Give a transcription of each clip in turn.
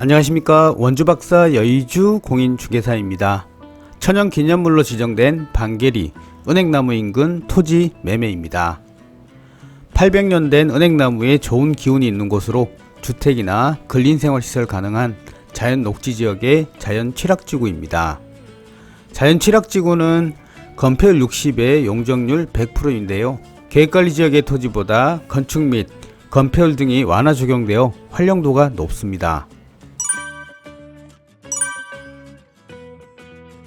안녕하십니까 원주박사 여의주 공인중개사입니다. 천연기념물로 지정된 반계리 은행나무 인근 토지 매매입니다. 800년 된 은행나무에 좋은 기운이 있는 곳으로 주택이나 근린생활시설 가능한 자연 녹지 지역의 자연 취락지구입니다. 자연 취락지구는 건폐율 60에 용적률 100%인데요. 계획관리 지역의 토지보다 건축 및 건폐율 등이 완화 적용되어 활용도가 높습니다.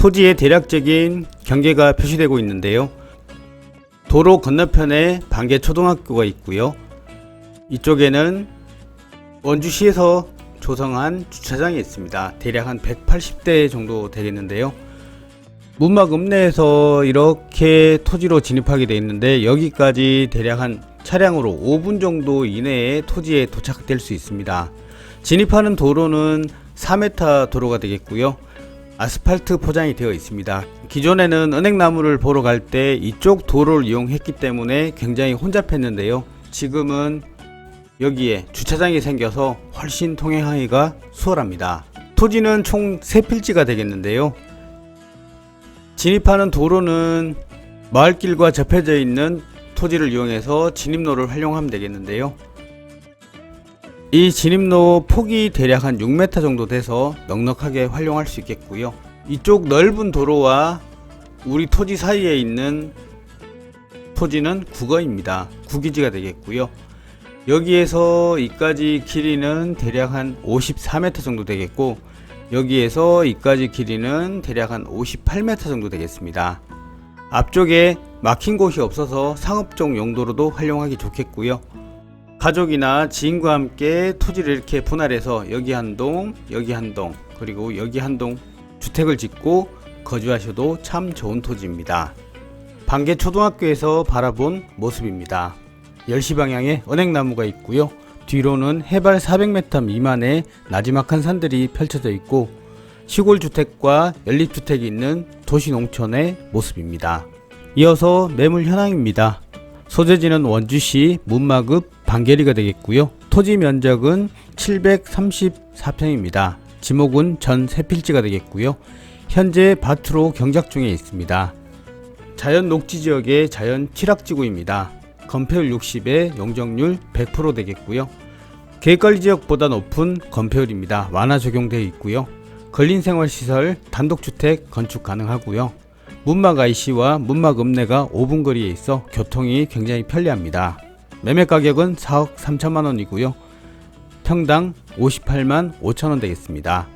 토지의 대략적인 경계가 표시되고 있는데요. 도로 건너편에 반개 초등학교가 있고요. 이쪽에는 원주시에서 조성한 주차장이 있습니다. 대략 한 180대 정도 되겠는데요. 문막 읍내에서 이렇게 토지로 진입하게 되어 있는데 여기까지 대략 한 차량으로 5분 정도 이내에 토지에 도착될 수 있습니다. 진입하는 도로는 4m 도로가 되겠고요. 아스팔트 포장이 되어 있습니다. 기존에는 은행나무를 보러 갈 때 이쪽 도로를 이용했기 때문에 굉장히 혼잡했는데요. 지금은 여기에 주차장이 생겨서 훨씬 통행하기가 수월합니다. 토지는 총 3필지가 되겠는데요. 진입하는 도로는 마을길과 접해져 있는 토지를 이용해서 진입로를 활용하면 되겠는데요. 이 진입로 폭이 대략 한 6m 정도 돼서 넉넉하게 활용할 수 있겠고요. 이쪽 넓은 도로와 우리 토지 사이에 있는 토지는 국어입니다. 국유지가 되겠고요. 여기에서 이까지 길이는 대략 한 54m 정도 되겠고 여기에서 이까지 길이는 대략 한 58m 정도 되겠습니다. 앞쪽에 막힌 곳이 없어서 상업적 용도로도 활용하기 좋겠고요. 가족이나 지인과 함께 토지를 이렇게 분할해서 여기 한 동, 여기 한 동, 그리고 여기 한 동 주택을 짓고 거주하셔도 참 좋은 토지입니다. 반개 초등학교에서 바라본 모습입니다. 10시 방향에 은행나무가 있고요. 뒤로는 해발 400m 미만의 나지막한 산들이 펼쳐져 있고 시골 주택과 연립 주택이 있는 도시 농촌의 모습입니다. 이어서 매물 현황입니다. 소재지는 원주시 문마급 반계리가 되겠고요. 토지 면적은 734평입니다. 지목은 전 3필지가 되겠고요. 현재 밭으로 경작 중에 있습니다. 자연 녹지 지역의 자연 취락지구입니다. 건폐율 60에 용적률 100% 되겠고요. 계획관리 지역보다 높은 건폐율입니다. 완화 적용되어 있고요. 근린생활시설 단독주택 건축 가능하고요. 문막 IC와 문막 읍내가 5분 거리에 있어 교통이 굉장히 편리합니다. 매매 가격은 4억 3천만 원이고요. 평당 58만 5천 원 되겠습니다.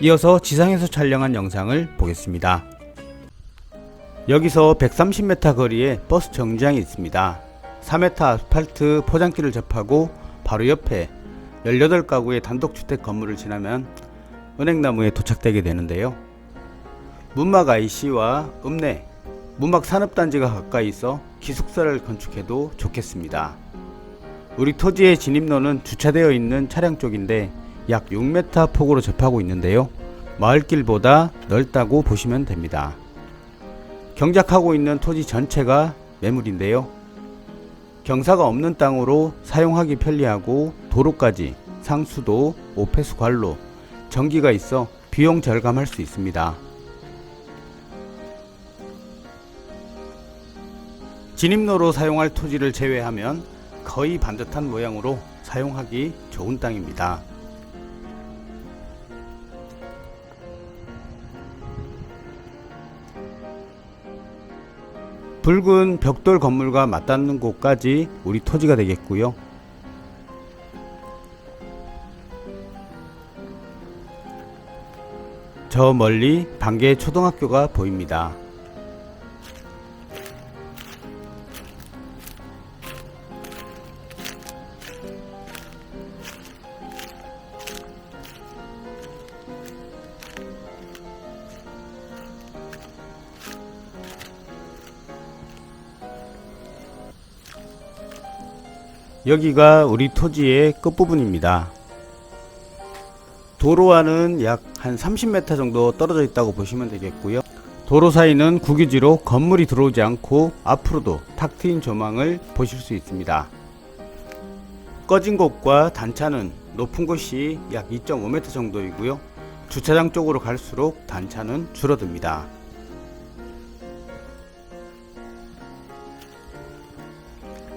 이어서 지상에서 촬영한 영상을 보겠습니다. 여기서 130m 거리에 버스 정류장이 있습니다. 4m 아스팔트 포장길을 접하고 바로 옆에 18가구의 단독주택 건물을 지나면 은행나무에 도착되게 되는데요. 문막 IC와 읍내, 문막 산업단지가 가까이 있어 기숙사를 건축해도 좋겠습니다. 우리 토지의 진입로는 주차되어 있는 차량 쪽인데 약 6m 폭으로 접하고 있는데요. 마을길보다 넓다고 보시면 됩니다. 경작하고 있는 토지 전체가 매물인데요. 경사가 없는 땅으로 사용하기 편리하고 도로까지 상수도, 오폐수 관로, 전기가 있어 비용 절감할 수 있습니다. 진입로로 사용할 토지를 제외하면 거의 반듯한 모양으로 사용하기 좋은 땅입니다. 붉은 벽돌 건물과 맞닿는 곳까지 우리 토지가 되겠고요. 저 멀리 반개 초등학교가 보입니다. 여기가 우리 토지의 끝부분입니다. 도로와는 약 한 30m 정도 떨어져 있다고 보시면 되겠고요. 도로 사이는 국유지로 건물이 들어오지 않고 앞으로도 탁 트인 조망을 보실 수 있습니다. 꺼진 곳과 단차는 높은 곳이 약 2.5m 정도이고요. 주차장 쪽으로 갈수록 단차는 줄어듭니다.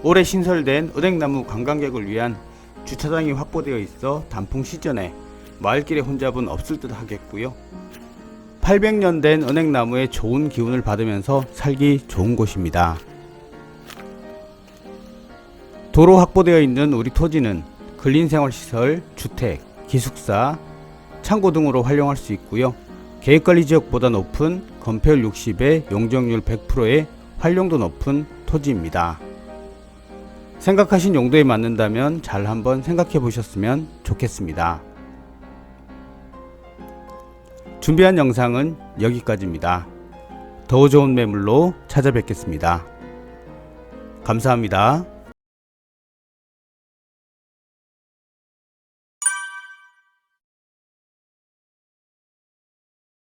올해 신설된 은행나무 관광객을 위한 주차장이 확보되어 있어 단풍 시즌에 마을길에 혼잡은 없을 듯 하겠고요. 800년 된 은행나무의 좋은 기운을 받으면서 살기 좋은 곳입니다. 도로 확보되어 있는 우리 토지는 근린생활시설, 주택, 기숙사, 창고 등으로 활용할 수 있고요. 계획관리 지역보다 높은 건폐율 60에 용적률 100%의 활용도 높은 토지입니다. 생각하신 용도에 맞는다면 잘 한번 생각해 보셨으면 좋겠습니다. 준비한 영상은 여기까지입니다. 더 좋은 매물로 찾아뵙겠습니다. 감사합니다.